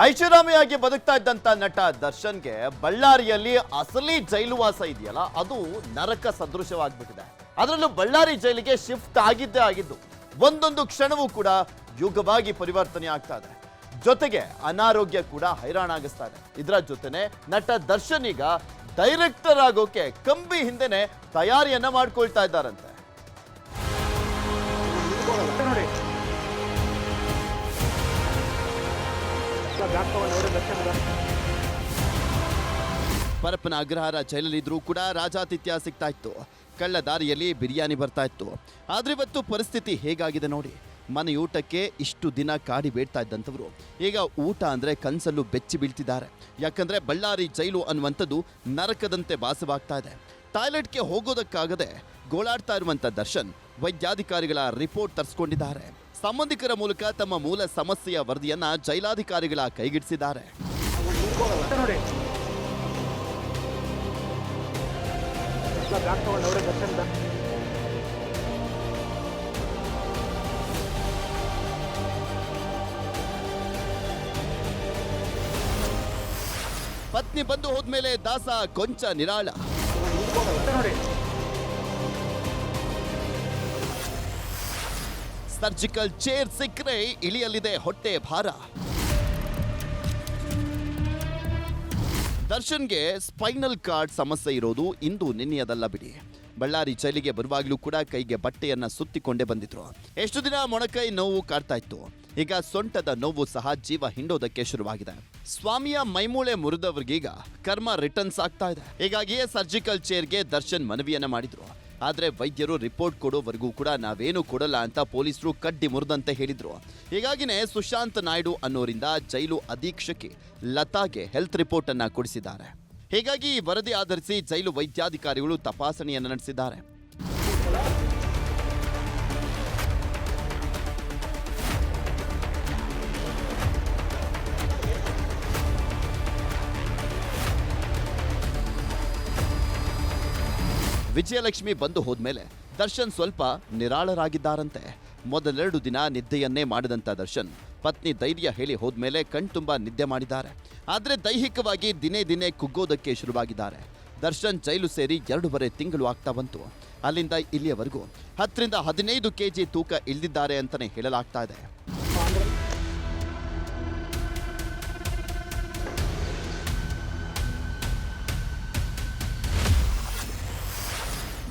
ಐಷಾರಾಮಿಯಾಗಿ ಬದುಕ್ತಾ ಇದ್ದಂತ ನಟ ದರ್ಶನ್ಗೆ ಬಳ್ಳಾರಿಯಲ್ಲಿ ಅಸಲಿ ಜೈಲುವಾಸ ಇದೆಯಲ್ಲ, ಅದು ನರಕ ಸದೃಶವಾಗ್ಬಿಟ್ಟಿದೆ. ಅದರಲ್ಲೂ ಬಳ್ಳಾರಿ ಜೈಲಿಗೆ ಶಿಫ್ಟ್ ಆಗಿದ್ದೇ ಆಗಿದ್ದು, ಒಂದೊಂದು ಕ್ಷಣವೂ ಕೂಡ ಯುಗವಾಗಿ ಪರಿವರ್ತನೆ ಆಗ್ತಾ ಇದೆ. ಜೊತೆಗೆ ಅನಾರೋಗ್ಯ ಕೂಡ ಹೈರಾಣಾಗಿಸ್ತಾ ಇದೆ. ಇದರ ಜೊತೆನೆ ನಟ ದರ್ಶನ್ ಈಗ ಡೈರೆಕ್ಟರ್ ಆಗೋಕೆ ಕಂಬಿ ಹಿಂದೆನೆ ತಯಾರಿಯನ್ನ ಮಾಡ್ಕೊಳ್ತಾ ಇದ್ದಾರಂತೆ. ಪರಪ್ಪನ ಅಗ್ರಹಾರ ಜೈಲಲ್ಲಿದ್ರೂ ಕೂಡ ರಾಜಾತಿಥ್ಯ ಸಿಗ್ತಾ ಇತ್ತು. ಕಳ್ಳ ದಾರಿಯಲ್ಲಿ ಬಿರಿಯಾನಿ ಬರ್ತಾ ಇತ್ತು. ಆದರೆ ಇವತ್ತು ಪರಿಸ್ಥಿತಿ ಹೇಗಾಗಿದೆ ನೋಡಿ? ಮನೆಯೂಟಕ್ಕೆ ಇಷ್ಟು ದಿನ ಕಾಡಿ ಬೇಡ್ತಾ ಇದ್ದಂಥವ್ರು. ಈಗ ಊಟ ಅಂದ್ರೆ ಕನಸಲ್ಲೂ ಬೆಚ್ಚಿ ಬೀಳ್ತಿದ್ದಾರೆ. ಯಾಕಂದ್ರೆ ಬಳ್ಳಾರಿ ಜೈಲು ಅನ್ನುವಂಥದ್ದು ನರಕದಂತೆ ವಾಸವಾಗ್ತಾ ಇದೆ. ಟಾಯ್ಲೆಟ್ಗೆ ಹೋಗೋದಕ್ಕಾಗದೆ ಗೋಳಾಡ್ತಾ ಇರುವಂಥ ದರ್ಶನ್ ವೈದ್ಯಾಧಿಕಾರಿಗಳ ರಿಪೋರ್ಟ್ ತರಿಸ್ಕೊಂಡಿದ್ದಾರೆ. ಸಂಬಂಧಿಕರ ಮೂಲಕ ತಮ್ಮ ಮೂಲ ಸಮಸ್ಯೆಯ ವರದಿಯನ್ನ ಜೈಲಾಧಿಕಾರಿಗಳ ಕೈಗಿಡಿಸಿದ್ದಾರೆ ಪತ್ನಿ ಬಂದು ಹೋದ್ಮೇಲೆ ದಾಸ ಕೊಂಚ ನಿರಾಳ. ಸರ್ಜಿಕಲ್ ಚೇರ್ ಸಿಕ್ಕರೆ ಇಳಿಯಲಿದೆ ಹೊಟ್ಟೆ ಭಾರ. ದರ್ಶನ್ಗೆ ಸ್ಪೈನಲ್ ಕಾರ್ಡ್ ಸಮಸ್ಯೆ ಇರೋದು ಇಂದು ನಿನ್ನೆಯದಲ್ಲ ಬಿಡಿ. ಬಳ್ಳಾರಿ ಜೈಲಿಗೆ ಬರುವಾಗಲೂ ಕೂಡ ಕೈಗೆ ಬಟ್ಟೆಯನ್ನ ಸುತ್ತಿಕೊಂಡೇ ಬಂದಿದ್ರು. ಎಷ್ಟು ದಿನ ಮೊಣಕೈ ನೋವು ಕಾಡ್ತಾ ಇತ್ತು. ಈಗ ಸೊಂಟದ ನೋವು ಸಹ ಜೀವ ಹಿಂಡೋದಕ್ಕೆ ಶುರುವಾಗಿದೆ. ಸ್ವಾಮಿಯ ಮೈಮೂಳೆ ಮುರಿದವ್ರಿಗೀಗ ಕರ್ಮ ರಿಟರ್ನ್ಸ್ ಆಗ್ತಾ ಇದೆ. ಹೀಗಾಗಿಯೇ ಸರ್ಜಿಕಲ್ ಚೇರ್ಗೆ ದರ್ಶನ್ ಮನವಿಯನ್ನ ಮಾಡಿದ್ರು. ಆದ್ರೆ ವೈದ್ಯರು ರಿಪೋರ್ಟ್ ಕೊಡೋವರೆಗೂ ಕೂಡ ನಾವೇನು ಕೊಡಲ್ಲ ಅಂತ ಪೊಲೀಸರು ಕಡ್ಡಿ ಮುರಿದಂತೆ ಹೇಳಿದರು. ಹೀಗಾಗಿನೇ ಸುಶಾಂತ್ ನಾಯ್ಡು ಅನ್ನೋರಿಂದ ಜೈಲು ಅಧೀಕ್ಷಕಿ ಲತಾಗೆ ಹೆಲ್ತ್ ರಿಪೋರ್ಟನ್ನು ಕೊಡಿಸಿದ್ದಾರೆ. ಹೀಗಾಗಿ ಈ ವರದಿ ಆಧರಿಸಿ ಜೈಲು ವೈದ್ಯಾಧಿಕಾರಿಗಳು ತಪಾಸಣೆಯನ್ನು ನಡೆಸಿದ್ದಾರೆ. ವಿಜಯಲಕ್ಷ್ಮಿ ಬಂದು ಹೋದ್ಮೇಲೆ ದರ್ಶನ್ ಸ್ವಲ್ಪ ನಿರಾಳರಾಗಿದ್ದಾರಂತೆ. ಮೊದಲೆರಡು ದಿನ ನಿದ್ದೆಯನ್ನೇ ಮಾಡಿದಂಥ ದರ್ಶನ್ ಪತ್ನಿ ಧೈರ್ಯ ಹೇಳಿ ಹೋದ್ಮೇಲೆ ಕಣ್ತುಂಬ ನಿದ್ದೆ ಮಾಡಿದ್ದಾರೆ. ಆದರೆ ದೈಹಿಕವಾಗಿ ದಿನೇ ದಿನೇ ಕುಗ್ಗೋದಕ್ಕೆ ಶುರುವಾಗಿದ್ದಾರೆ. ದರ್ಶನ್ ಜೈಲು ಸೇರಿ ಎರಡೂವರೆ ತಿಂಗಳು ಆಗ್ತಾ ಬಂತು. ಅಲ್ಲಿಂದ ಇಲ್ಲಿಯವರೆಗೂ ಹತ್ತರಿಂದ ಹದಿನೈದು ಕೆ ಜಿ ತೂಕ ಇಳಿದಿದ್ದಾರೆ ಅಂತಲೇ ಹೇಳಲಾಗ್ತಾ ಇದೆ.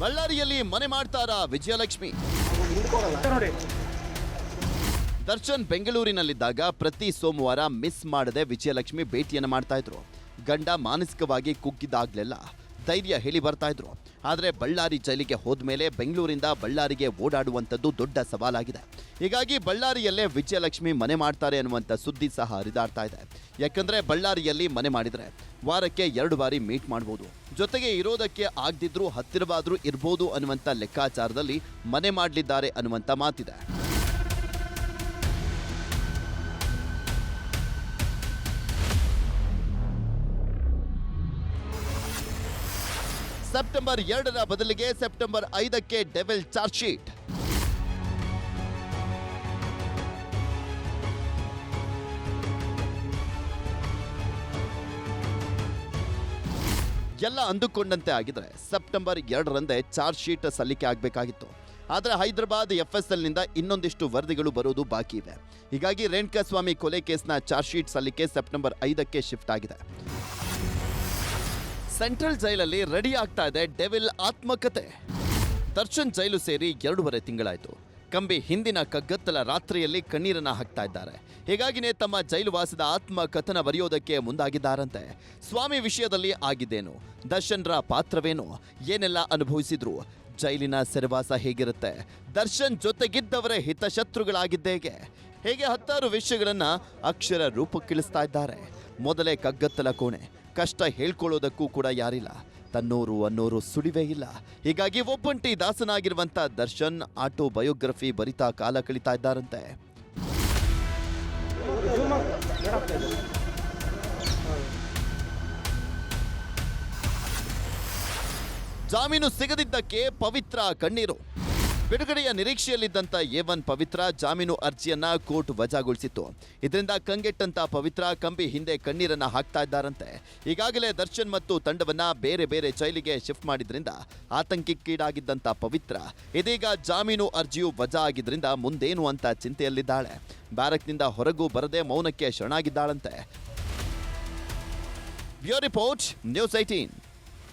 ಬಳ್ಳಾರಿಯಲ್ಲಿ ಮನೆ ಮಾಡ್ತಾರಾ ವಿಜಯಲಕ್ಷ್ಮಿ? ದರ್ಶನ್ ಬೆಂಗಳೂರಿನಲ್ಲಿದ್ದಾಗ ಪ್ರತಿ ಸೋಮವಾರ ಮಿಸ್ ಮಾಡದೆ ವಿಜಯಲಕ್ಷ್ಮಿ ಭೇಟಿಯನ್ನು ಮಾಡ್ತಾ ಇದ್ರು. ಗಂಡ ಮಾನಸಿಕವಾಗಿ ಕುಗ್ಗಿದಾಗ್ಲೆಲ್ಲ ಧೈರ್ಯ ಹೇಳಿ ಬರ್ತಾ ಇದ್ರು. ಆದರೆ ಬಳ್ಳಾರಿ ಜೈಲಿಗೆ ಹೋದ್ಮೇಲೆ ಬೆಂಗಳೂರಿಂದ ಬಳ್ಳಾರಿಗೆ ಓಡಾಡುವಂಥದ್ದು ದೊಡ್ಡ ಸವಾಲಾಗಿದೆ. ಹೀಗಾಗಿ ಬಳ್ಳಾರಿಯಲ್ಲೇ ವಿಜಯಲಕ್ಷ್ಮಿ ಮನೆ ಮಾಡ್ತಾರೆ ಅನ್ನುವಂಥ ಸುದ್ದಿ ಸಹ ಹರಿದಾಡ್ತಾ ಇದೆ. ಯಾಕಂದರೆ ಬಳ್ಳಾರಿಯಲ್ಲಿ ಮನೆ ಮಾಡಿದರೆ ವಾರಕ್ಕೆ ಎರಡು ಬಾರಿ ಮೀಟ್ ಮಾಡ್ಬೋದು. ಜೊತೆಗೆ ಇರೋದಕ್ಕೆ ಆಗದಿದ್ರೂ ಹತ್ತಿರವಾದ್ರೂ ಇರ್ಬೋದು ಅನ್ನುವಂಥ ಲೆಕ್ಕಾಚಾರದಲ್ಲಿ ಮನೆ ಮಾಡಲಿದ್ದಾರೆ ಅನ್ನುವಂಥ ಮಾತಿದೆ. ಸೆಪ್ಟೆಂಬರ್ ಎರಡರ ಬದಲಿಗೆ ಸೆಪ್ಟೆಂಬರ್ ಐದಕ್ಕೆ ಡೆವಿಲ್ ಚಾರ್ಜ್ ಶೀಟ್. ಎಲ್ಲ ಅಂದುಕೊಂಡಂತೆ ಆಗಿದ್ರೆ ಸೆಪ್ಟೆಂಬರ್ ಎರಡರಂದೇ ಚಾರ್ಜ್ ಶೀಟ್ ಸಲ್ಲಿಕೆ ಆಗಬೇಕಾಗಿತ್ತು. ಆದರೆ ಹೈದರಾಬಾದ್ ಎಫ್ ಎಸ್ ಎಲ್ನಿಂದ ಇನ್ನೊಂದಿಷ್ಟು ವರದಿಗಳು ಬರೋದು ಬಾಕಿ ಇವೆ ಹೀಗಾಗಿ ರೇಣುಕಾಸ್ವಾಮಿ ಕೊಲೆ ಕೇಸ್ನ ಚಾರ್ಜ್ ಶೀಟ್ ಸಲ್ಲಿಕೆ ಸೆಪ್ಟೆಂಬರ್ ಐದಕ್ಕೆ ಶಿಫ್ಟ್ ಆಗಿದೆ. ಸೆಂಟ್ರಲ್ ಜೈಲಲ್ಲಿ ರೆಡಿ ಆಗ್ತಾ ಇದೆ ಡೆವಿಲ್ ಆತ್ಮಕತೆ. ದರ್ಶನ್ ಜೈಲು ಸೇರಿ ಎರಡೂವರೆ ತಿಂಗಳಾಯ್ತು. ಕಂಬಿ ಹಿಂದಿನ ಕಗ್ಗತ್ತಲ ರಾತ್ರಿಯಲ್ಲಿ ಕಣ್ಣೀರನ್ನ ಹಾಕ್ತಾ ಇದ್ದಾರೆ. ಹೀಗಾಗಿನೇ ತಮ್ಮ ಜೈಲುವಾಸದ ಆತ್ಮಕಥನ ಬರೆಯೋದಕ್ಕೆ ಮುಂದಾಗಿದ್ದಾರಂತೆ. ಸ್ವಾಮಿ ವಿಷಯದಲ್ಲಿ ಆಗಿದ್ದೇನು? ದರ್ಶನ್ರ ಪಾತ್ರವೇನು? ಏನೆಲ್ಲ ಅನುಭವಿಸಿದ್ರು? ಜೈಲಿನ ಸೆರೆವಾಸ ಹೇಗಿರುತ್ತೆ? ದರ್ಶನ್ ಜೊತೆಗಿದ್ದವರೇ ಹಿತಶತ್ರುಗಳಾಗಿದ್ದೇಗೆ? ಹೇಗೆ ಹತ್ತಾರು ವಿಷಯಗಳನ್ನು ಅಕ್ಷರ ರೂಪಕ್ಕಿಳಿಸ್ತಾ ಇದ್ದಾರೆ? ಮೊದಲೇ ಕಗ್ಗತ್ತಲ ಕೋಣೆ. ಕಷ್ಟ ಹೇಳ್ಕೊಳ್ಳೋದಕ್ಕೂ ಕೂಡ ಯಾರಿಲ್ಲ. ತನ್ನೋರು ಅನ್ನೋರು ಸುಳಿವೇ ಇಲ್ಲ. ಹೀಗಾಗಿ ಒಬ್ಬಂಟಿ ದಾಸನಾಗಿರುವಂತ ದರ್ಶನ್ ಆಟೋ ಬಯೋಗ್ರಫಿ ಬರಿತಾ ಕಾಲ ಕಳೀತಾ ಇದ್ದಾರಂತೆ. ಜಾಮೀನು ಸಿಗದಿದ್ದಕ್ಕೆ ಪವಿತ್ರ ಕಣ್ಣೀರು. ಬಿಡುಗಡೆಯ ನಿರೀಕ್ಷೆಯಲ್ಲಿದ್ದಂಥ ಒನ್ ಪವಿತ್ರ ಜಾಮೀನು ಅರ್ಜಿಯನ್ನ ಕೋರ್ಟ್ ವಜಾಗೊಳಿಸಿತ್ತು. ಇದರಿಂದ ಕಂಗೆಟ್ಟಂತ ಪವಿತ್ರ ಕಂಬಿ ಹಿಂದೆ ಕಣ್ಣೀರನ್ನ ಹಾಕ್ತಾ ಇದ್ದಾರಂತೆ. ಈಗಾಗಲೇ ದರ್ಶನ್ ಮತ್ತು ತಂಡವನ್ನ ಬೇರೆ ಬೇರೆ ಜೈಲಿಗೆ ಶಿಫ್ಟ್ ಮಾಡಿದ್ರಿಂದ ಆತಂಕಕ್ಕೀಡಾಗಿದ್ದಂಥ ಪವಿತ್ರ. ಇದೀಗ ಜಾಮೀನು ಅರ್ಜಿಯು ವಜಾ ಆಗಿದ್ರಿಂದ ಮುಂದೇನು ಅಂತ ಚಿಂತೆಯಲ್ಲಿದ್ದಾಳೆ. ಬ್ಯಾರಕ್ನಿಂದ ಹೊರಗೂ ಬರದೆ ಮೌನಕ್ಕೆ ಶರಣಾಗಿದ್ದಾಳಂತೆ. Bureau report, news eighteen